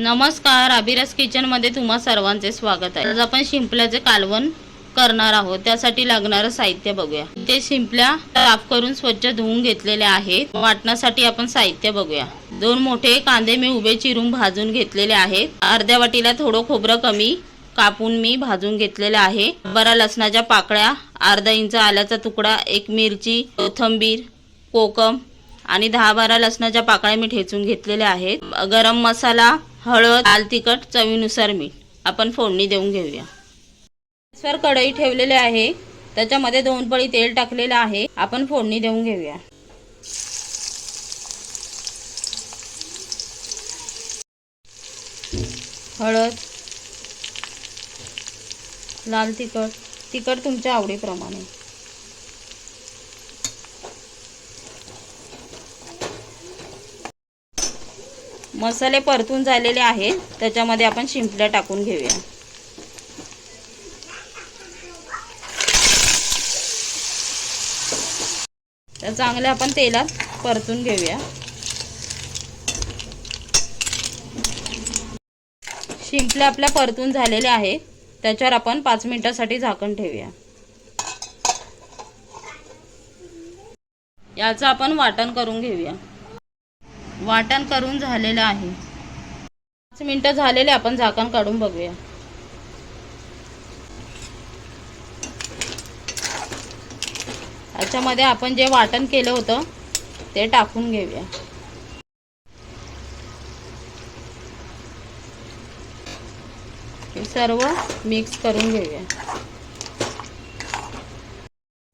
नमस्कार अभिरस किचनमध्ये तुम्हा सर्वांचे स्वागत आहे. आज आपण शिंपल्याचे कालवण करणार आहोत. त्यासाठी लागणारं साहित्य बघूया. ते शिंपल्या साफ करून स्वच्छ धुवून घेतलेले आहेत. वाटण्यासाठी आपण साहित्य बघूया. दोन मोठे कांदे मी उभे चिरून भाजून घेतलेले आहेत. अर्ध्या वाटीला थोडं खोबरं कमी कापून मी भाजून घेतलेलं आहे. बरा लसणाच्या पाकळ्या अर्धा इंच आल्याचा तुकडा एक मिरची कोथंबीर कोकम आणि दहा बारा लसणाच्या पाकळ्या मी ठेचून घेतलेल्या आहेत. गरम मसाला हळद लाल तिखट चवीनुसार मीठ. आपण फोडणी देऊन घेऊया. सर कढई ठेवलेले आहे. त्याच्यामध्ये दोन पळी तेल टाकलेलं आहे. आपण फोडणी देऊन घेऊया. हळद लाल तिखट. तिखट तुमच्या आवडीप्रमाणे. मसाले परतून झालेले आहेत. त्याच्यामध्ये आपण शिंपल्या टाकून घेऊया. तर चांगले आपण तेलात परतून घेऊया. शिंपल्या आपल्या परतून झालेल्या आहेत. त्याच्यावर आपण पाच मिनिटासाठी झाकण ठेवूया. याचं आपण वाटण करून घेऊया. वाटण करून झालेलं आहे. पाच मिनटं झालेले आपण झाकण काढून बघूया. याच्यामध्ये आपण जे वाटण केलं होतं ते टाकून घेऊया. सर्व मिक्स करून घेऊया.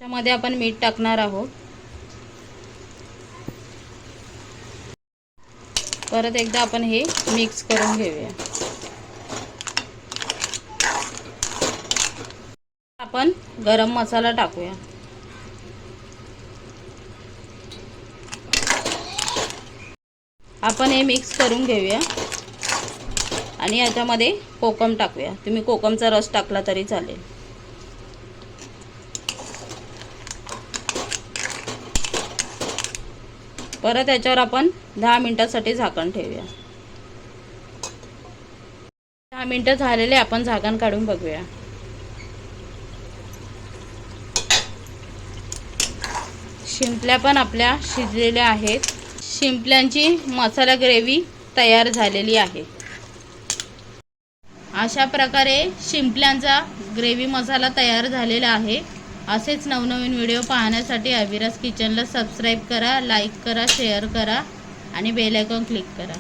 त्याच्यामध्ये आपण मीठ टाकणार आहोत. परत एकदा आपण हे मिक्स करून घेऊया. आपण गरम मसाला टाकूया. आपण हे मिक्स करून घेऊया. आणि याच्यामध्ये कोकम टाकूया. तुम्ही कोकमचा रस टाकला तरी चालेल. परत याच्यावर आपण दहा मिनटासाठी झाकण ठेवूया. दहा मिनिटं झालेले आपण झाकण काढून बघूया. शिंपल्या पण आपल्या शिजलेल्या आहेत. शिंपल्यांची मसाला ग्रेव्ही तयार झालेली आहे. अशा प्रकारे शिंपल्यांचा ग्रेव्ही मसाला तयार झालेला आहे. असेच नवनवीन व्हिडिओ पाहण्यासाठी अविराज किचनला सबस्क्राईब करा लाईक करा शेअर करा आणि बेल आयकॉन क्लिक करा.